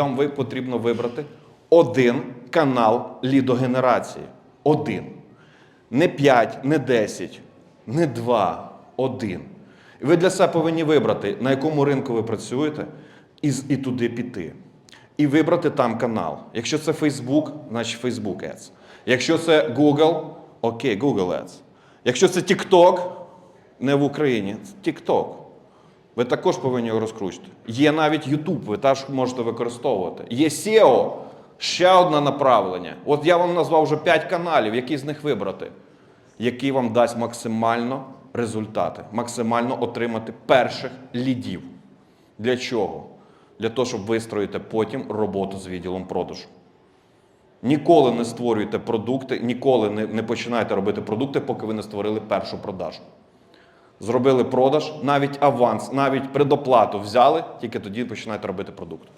вам потрібно вибрати один канал лідогенерації. Один. Не 5, не 10, не 2, один. І ви для себе повинні вибрати, на якому ринку ви працюєте, і, і туди піти. І вибрати там канал. Якщо це Facebook, значить Facebook Ads. Якщо це Google, окей, Google Ads. Якщо це TikTok, не в Україні, TikTok. Ви також повинні його розкручувати. Є навіть YouTube, ви теж можете використовувати. Є SEO, ще одне направлення. От я вам назвав вже 5 каналів, які з них вибрати, який вам дасть максимально результати, максимально отримати перших лідів. Для чого? Для того, щоб вистроїти потім роботу з відділом продажу. Ніколи не створюйте продукти, ніколи не, не починайте робити продукти, поки ви не створили першу продажу. Зробили продаж, навіть аванс, навіть предоплату взяли, тільки тоді починають робити продукт.